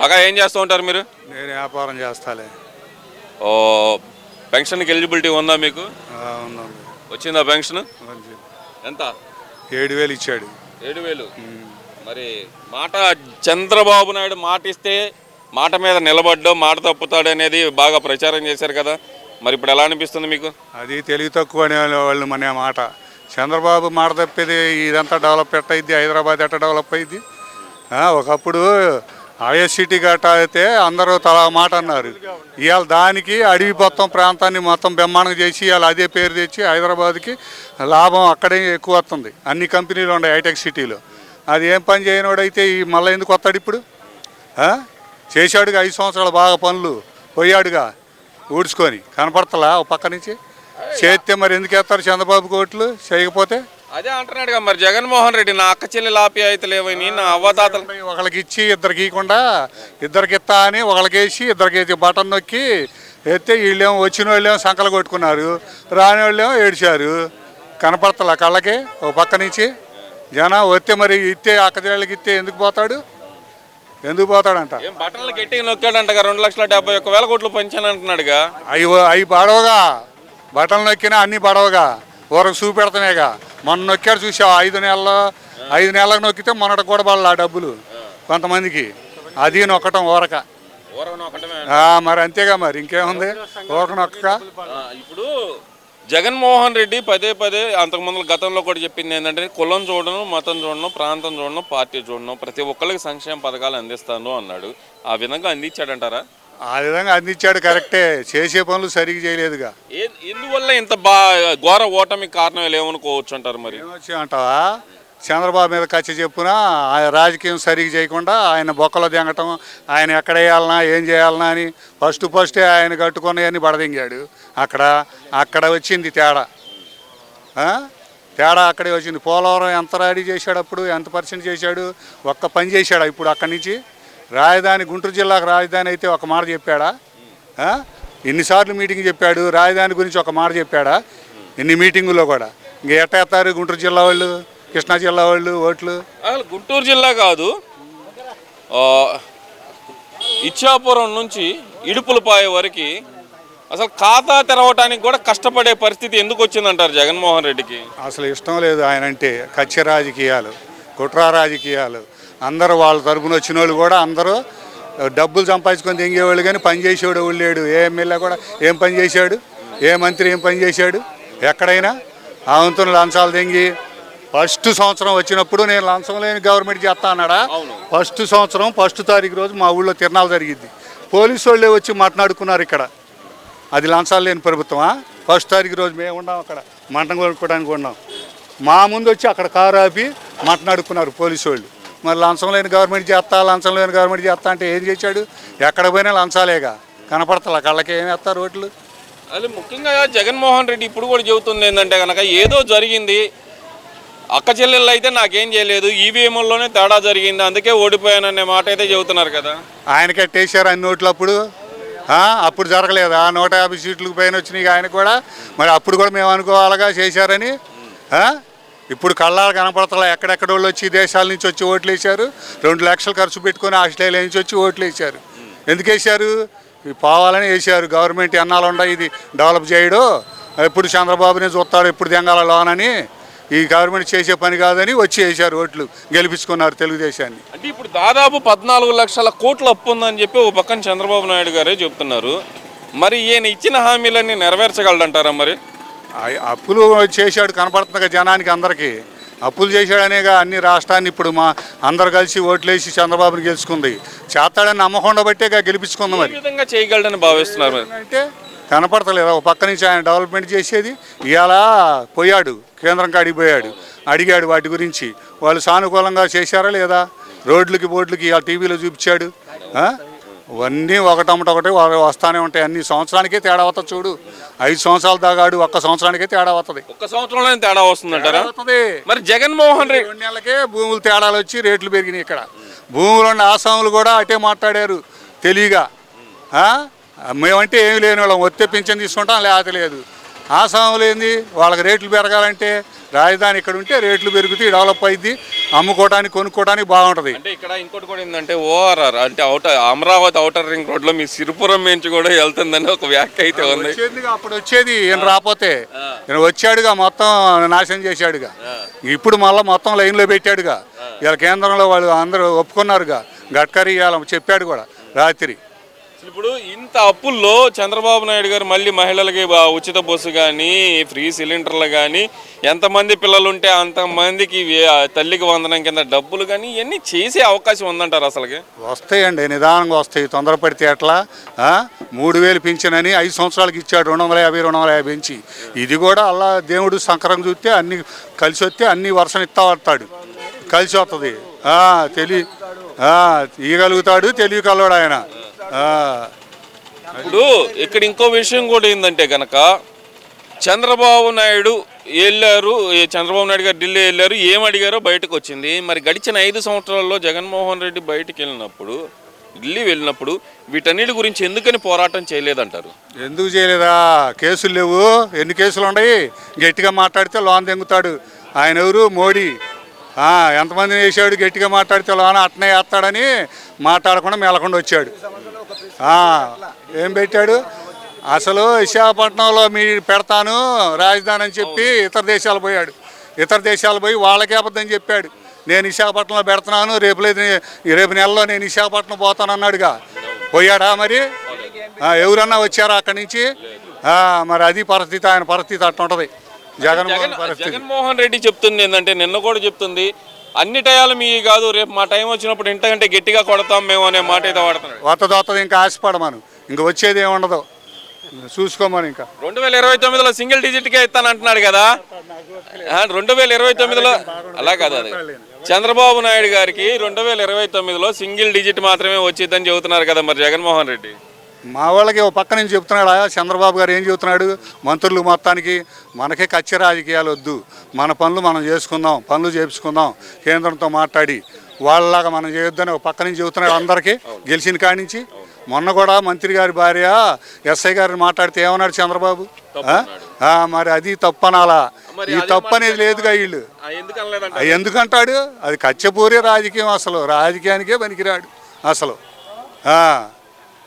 పగా ఏం చేస్తూ ఉంటారు మీరు? నేను వ్యాపారం చేస్తాలే. ఓ పెన్షన్కి ఎలిజిబిలిటీ ఉందా మీకు? ఆ, ఉందండి. వచ్చిందా పెన్షన్? మంచి. ఎంత? ఏడు వేలు ఇచ్చాడు. ఏడు వేలు? మరి మాట చంద్రబాబు నాయుడు మాట ఇస్తే మాట మీద నిలబడ్డం మాట తప్పుతాడు అనేది బాగా ప్రచారం చేశారు కదా. మరి ఇప్పుడు ఎలా అనిపిస్తుంది మీకు? అది తెలివి తక్కువ అనే వాళ్ళు మన మాట. చంద్రబాబు మాట తప్పేది ఇదంతా డెవలప్ అయింది హైదరాబాద్ ఎట్ట డెవలప్ అయింది ఒకప్పుడు ఐఎస్సిటీ గట్ట అయితే అందరూ తలా మాట అన్నారు. ఇవాళ దానికి అడవి మొత్తం ప్రాంతాన్ని మొత్తం బ్రహ్మాండం చేసి ఇవాళ అదే పేరు తెచ్చి హైదరాబాద్కి లాభం అక్కడే ఎక్కువ వస్తుంది. అన్ని కంపెనీలు ఉన్నాయి హైటెక్ సిటీలో. అది ఏం పని చేయనోడైతే ఈ మళ్ళీ ఎందుకు వస్తాడు ఇప్పుడు? చేశాడుగా ఐదు సంవత్సరాలు బాగా పనులు పోయాడుగా ఊడ్చుకొని. కనపడతలా ఒక పక్క నుంచి? చేస్తే మరి ఎందుకు వేస్తారు చంద్రబాబు కోట్లు? చేయకపోతే? అదే అంటున్నాడుగా మరి జగన్మోహన్ రెడ్డి నా అక్క చెల్లెలు ఆప్యాయతలేవని నా అవ్వతాతలు ఒకళ్ళకి ఇచ్చి ఇద్దరికి ఇవ్వకుండా ఇద్దరికి ఇస్తా అని ఒకళ్ళకేసి ఇద్దరికి బటన్ నొక్కి ఎత్తే వీళ్ళేమో వచ్చిన వాళ్ళేమో సంకలు కొట్టుకున్నారు రాని వాళ్ళేమో ఏడిచారు. కనపడతలా కళ్ళకి ఒక పక్క నుంచి. జనం వస్తే మరి ఇస్తే అక్కజేళ్ళకి ఇస్తే ఎందుకు పోతాడు? ఎందుకు పోతాడంట? ఏం బట్టలు గట్టిగా నొక్కాడంటగా రెండు లక్షల డెబ్బై ఒక్క వేల కోట్లు పంచాను అంటున్నాడుగా. అవి అవి పడవగా. బట్టలు నొక్కినా అన్ని పడవగా. ఊరకు చూపెడతానేగా మొన్న నొక్కాడు చూసావు ఐదు నెలలు ఐదు నెలలకు నొక్కితే మొన్నటి కూడా పడాలి ఆ డబ్బులు కొంతమందికి. అది నొక్కటం ఊరక. మరి అంతేగా మరి ఇంకేముంది? ఊరక నొక్కక. ఆ, ఇప్పుడు జగన్మోహన్ రెడ్డి పదే పదే అంతకుముందు గతంలో కూడా చెప్పింది ఏంటంటే కులం చూడను మతం చూడను ప్రాంతం చూడను పార్టీ చూడను ప్రతి ఒక్కరికి సంక్షేమ పథకాలు అందిస్తాను అన్నాడు. ఆ విధంగా అందించాడంటారా? ఆ విధంగా అందించాడు కరెక్టే. చేసే పనులు సరిగ్గా చేయలేదుగా. ఎందువల్ల ఇంత బా ఘోర ఓటమి కారణం ఏమనుకోవచ్చు అంటారు మరి? ఏమొచ్చి అంటావా? చంద్రబాబు మీద కచ్చి చెప్పున? ఆయన రాజకీయం సరిగ్గా చేయకుండా ఆయన బొక్కలో దింగటం ఆయన ఎక్కడ వేయాలనా ఏం చేయాలనా అని ఫస్ట్ ఫస్టే ఆయన కట్టుకున్నాయని బడదింగాడు. అక్కడ అక్కడ వచ్చింది తేడా? తేడా అక్కడే వచ్చింది. పోలవరం ఎంత రెడీ చేశాడు అప్పుడు? ఎంత పర్సెంట్ చేశాడు? ఒక్క పని చేశాడా ఇప్పుడు అక్కడి నుంచి? రాజధాని గుంటూరు జిల్లాకు రాజధాని అయితే ఒక మాట చెప్పాడా? ఎన్నిసార్లు మీటింగ్ చెప్పాడు? రాజధాని గురించి ఒక మాట చెప్పాడా? ఎన్ని మీటింగుల్లో కూడా? ఇంక ఎట్టేస్తారు గుంటూరు జిల్లా వాళ్ళు? కృష్ణా జిల్లా వాళ్ళు? ఓట్లు? అసలు గుంటూరు జిల్లా కాదు. ఇచ్చాపురం నుంచి ఇడుపులపాయ వరకు అసలు ఖాతా తెరవటానికి కూడా కష్టపడే పరిస్థితి ఎందుకు వచ్చిందంటారు జగన్మోహన్ రెడ్డికి? అసలు ఇష్టం లేదు ఆయన అంటే కచ్చ రాజకీయాలు కుట్ర రాజకీయాలు. అందరూ వాళ్ళ తరపున వచ్చిన వాళ్ళు కూడా అందరూ డబ్బులు సంపాదించుకొని తెంగేవాళ్ళు కానీ పని చేసేవాడు లేడు. ఏ ఎమ్మెల్యే కూడా ఏం పని చేశాడు? ఏ మంత్రి ఏం పని చేశాడు? ఎక్కడైనా ఆ వంతున లంచాలు తెంగి ఫస్ట్ సంవత్సరం వచ్చినప్పుడు నేను లంచం లేని గవర్నమెంట్ చేస్తా అన్నాడా. ఫస్ట్ సంవత్సరం ఫస్ట్ తారీఖు రోజు మా ఊళ్ళో తిరణాలు జరిగింది పోలీసు వాళ్ళే వచ్చి మాట్లాడుకున్నారు ఇక్కడ. అది లంచాలు లేని ప్రభుత్వమా? ఫస్ట్ తారీఖు రోజు మేము ఉన్నాం అక్కడ. మంటం కొనుక్కోవడానికి ఉన్నాం. మా ముందు వచ్చి అక్కడ కారు ఆపి మాట్లాడుకున్నారు పోలీసు వాళ్ళు. మరి లంచం లేని గవర్నమెంట్ చేస్తా లంచం లేని గవర్నమెంట్ చేస్తా అంటే ఏం చేశాడు? ఎక్కడ పోయినా లంచాలేగా. కనపడతలా కళ్ళకి ఏం వేస్తారు ఓట్లు అది ముఖ్యంగా జగన్మోహన్ రెడ్డి ఇప్పుడు కూడా చెబుతుంది ఏంటంటే కనుక ఏదో జరిగింది అక్క చెల్లెళ్ళు అయితే నాకేం చేయలేదు ఈవీఎంలోనే తేడా జరిగింది అందుకే ఓడిపోయాననే మాట అయితే చెబుతున్నారు కదా. ఆయనకే టేసారు అన్ని ఓట్లు అప్పుడు ఆ, అప్పుడు జరగలేదా? నూట యాభై సీట్లకు పైన వచ్చినాయి ఆయన కూడా. మరి అప్పుడు కూడా మేము అనుకోవాలిగా చేశారని. ఆ? ఇప్పుడు కళ్ళాలు కనపడతలా. ఎక్కడెక్కడ వాళ్ళు వచ్చి దేశాల నుంచి వచ్చి ఓట్లు వేశారు? రెండు లక్షలు ఖర్చు పెట్టుకొని ఆస్ట్రేలియా నుంచి వచ్చి ఓట్లు వేశారు. ఎందుకు వేశారు? పోవాలని వేశారు. గవర్నమెంట్ ఎన్నాళ్ళు ఉండవు ఇది డెవలప్ చేయడు? ఎప్పుడు చంద్రబాబునే చూస్తాడు ఎప్పుడు దెంగాల లోనని ఈ గవర్నమెంట్ చేసే పని కాదని వచ్చి వేశారు ఓట్లు. గెలిపించుకున్నారు తెలుగుదేశాన్ని. అంటే ఇప్పుడు దాదాపు పద్నాలుగు లక్షల కోట్ల అప్పు ఉందని చెప్పి ఒక పక్కన చంద్రబాబు నాయుడు గారే చెప్తున్నారు. మరి ఈయన ఇచ్చిన హామీలన్నీ నెరవేర్చగలడంటారా మరి? అప్పులు చేశాడు కనపడుతుంది జనానికి అందరికీ. అప్పులు చేశాడనేగా అన్ని రాష్ట్రాన్ని ఇప్పుడు మా అందరు కలిసి ఓట్లేసి చంద్రబాబుని గెలుచుకుంది. చేస్తాడని నమ్మకుండా బట్టేగా గెలిపించుకుంది మరి. విధంగా చేయగలడని భావిస్తున్నారు అంటే కనపడతలేదు? ఒక పక్క నుంచి ఆయన డెవలప్మెంట్ చేసేది ఇవాళ పోయాడు కేంద్రం కాడికి పోయాడు. అడిగాడు వాటి గురించి. వాళ్ళు సానుకూలంగా చేశారా లేదా? రోడ్లకి బోర్డులకి ఇవాళ టీవీలో చూపించాడు. ఆ? అవన్నీ ఒకటమ్మట ఒకటి వస్తానే ఉంటాయి. అన్ని సంవత్సరానికే తేడా అవుతుంది చూడు. ఐదు సంవత్సరాలు దాగాడు ఒక్క సంవత్సరానికే తేడా అవుతుంది. ఒక్క సంవత్సరంలోనే తేడా వస్తుందంటారా? అవుతుంది. మరి జగన్మోహన్ రెడ్డి రెండు నెలలకే భూములు తేడాలు వచ్చి రేట్లు పెరిగినాయి ఇక్కడ. భూములు ఉన్న ఆసాములు కూడా అటే మాట్లాడారు తెలివిగా? మేమంటే ఏమి లేని వాళ్ళం. వస్తే పింఛన్ తీసుకుంటాం లేకపోతే లేదు. ఆసాములు ఏంది? వాళ్ళకి రేట్లు పెరగాలంటే రాజధాని ఇక్కడ ఉంటే రేట్లు పెరుగుతాయి డెవలప్ అయింది అమ్ముకోవడానికి కొనుక్కోవడానికి బాగుంటుంది. ఇక్కడ ఇంకోటి కూడా ఏంటంటే ఓఆర్ఆర్ అంటే అవుటర్ అమరావతి అవుటర్ రింగ్ రోడ్లో మీ సిరిపురం నుంచి కూడా వెళ్తుందని ఒక వ్యాఖ్య అయితే ఉంది. వచ్చేదిగా అప్పుడు వచ్చేది ఈయన రాపోతే ఈయన వచ్చాడుగా మొత్తం నాశనం చేశాడుగా. ఇప్పుడు మళ్ళీ మొత్తం లైన్లో పెట్టాడుగా. ఇలా కేంద్రంలో వాళ్ళు అందరూ ఒప్పుకున్నారుగా. గడ్కరీ ఇవాళ చెప్పాడు కూడా రాత్రి. ఇప్పుడు ఇంత అప్పుల్లో చంద్రబాబు నాయుడు గారు మళ్ళీ మహిళలకి ఉచిత బస్సు కానీ ఫ్రీ సిలిండర్లు కానీ ఎంతమంది పిల్లలు ఉంటే అంతమందికి తల్లికి వందనం కింద డబ్బులు కానీ ఇవన్నీ చేసే అవకాశం ఉందంటారు అసలుకి? వస్తాయండి నిదానంగా వస్తాయి. తొందరపడితే ఎట్లా? మూడు వేలు పింఛనని ఐదు సంవత్సరాలకి ఇచ్చాడు రెండు వందల యాభై రెండు వందల యాభై పెంచి ఇది కూడా అలా దేవుడు సంకరం చూస్తే అన్ని కలిసి వస్తే అన్ని వర్షం ఇస్తా వస్తాడు. కలిసి వస్తుంది తెలియ తెలి తెలివి కలవాడు ఆయన. ఇప్పుడు ఇక్కడ ఇంకో విషయం కూడా ఏంటంటే కనుక చంద్రబాబు నాయుడు వెళ్ళారు ఏ చంద్రబాబు నాయుడు గారు ఢిల్లీ వెళ్ళారు ఏం అడిగారో బయటకు వచ్చింది. మరి గడిచిన ఐదు సంవత్సరాల్లో జగన్మోహన్ రెడ్డి బయటికి వెళ్ళినప్పుడు ఢిల్లీ వెళ్ళినప్పుడు వీటన్నిటి గురించి ఎందుకని పోరాటం చేయలేదంటారు? ఎందుకు చేయలేదా? కేసులు లేవు. ఎన్ని కేసులు ఉన్నాయి? గట్టిగా మాట్లాడితే లోన్ తెంగుతాడు ఆయన ఎవరు? మోడీ. ఎంతమందిని వేసాడు గట్టిగా మాట్లాడితే లోన అట్నే వేస్తాడని మాట్లాడకుండా మెలకుండా వచ్చాడు. ఏం పెట్టాడు? అసలు విశాఖపట్నంలో మీ పెడతాను రాజధాని అని చెప్పి ఇతర దేశాలు పోయాడు. ఇతర దేశాలు పోయి వాళ్ళకే అబద్ధం చెప్పాడు. నేను విశాఖపట్నంలో పెడుతున్నాను రేపు లేదు రేపు నెలలో నేను విశాఖపట్నం పోతాను అన్నాడుగా. పోయాడా మరి? ఎవరన్నా వచ్చారా అక్కడి నుంచి? మరి అది పరిస్థితి ఆయన పరిస్థితి అట్లా ఉంటుంది జగన్మోహన్ జగన్ పరిస్థితి. జగన్మోహన్ రెడ్డి చెప్తుంది ఏంటంటే నిన్న కూడా చెప్తుంది అన్ని టయాలు మీ కాదు రేపు మా టైం వచ్చినప్పుడు ఇంతకంటే గట్టిగా కొడతాం మేము అనే మాట అయితే వాడుతున్నాడు. వత్తది వత్తది ఇంకా ఆశపడమను. ఇంక వచ్చేది ఏముండదు. చూసుకోమని ఇంకా. రెండు వేల ఇరవై తొమ్మిదిలో సింగిల్ డిజిట్కే ఇస్తాను అంటున్నాడు కదా? రెండు వేల ఇరవై తొమ్మిదిలో అలా కాదు అది. చంద్రబాబు నాయుడు గారికి రెండు వేల ఇరవై తొమ్మిదిలో సింగిల్ డిజిట్ మాత్రమే వచ్చిందని చెబుతున్నారు కదా మరి జగన్మోహన్ రెడ్డి. మా వాళ్ళకి ఒక పక్క నుంచి చెప్తున్నాడు "ఆ, చంద్రబాబు గారు ఏం చెబుతున్నాడు? మంత్రులు మొత్తానికి మనకే కచ్చ రాజకీయాలు వద్దు. మన పనులు మనం చేసుకుందాం పనులు చేపించుకుందాం కేంద్రంతో మాట్లాడి. వాళ్ళలాగా మనం చేయొద్దని ఒక పక్క నుంచి చెబుతున్నాడు అందరికీ గెలిచిన కాడి నుంచి. మొన్న కూడా మంత్రి గారి భార్య ఎస్ఐ గారిని మాట్లాడితే ఏమన్నాడు చంద్రబాబు? మరి అది తప్పనాలా? ఈ తప్పు అనేది లేదుగా వీళ్ళు. ఎందుకంటాడు అది కచ్చపూరే రాజకీయం అసలు. రాజకీయానికే పనికిరాడు అసలు.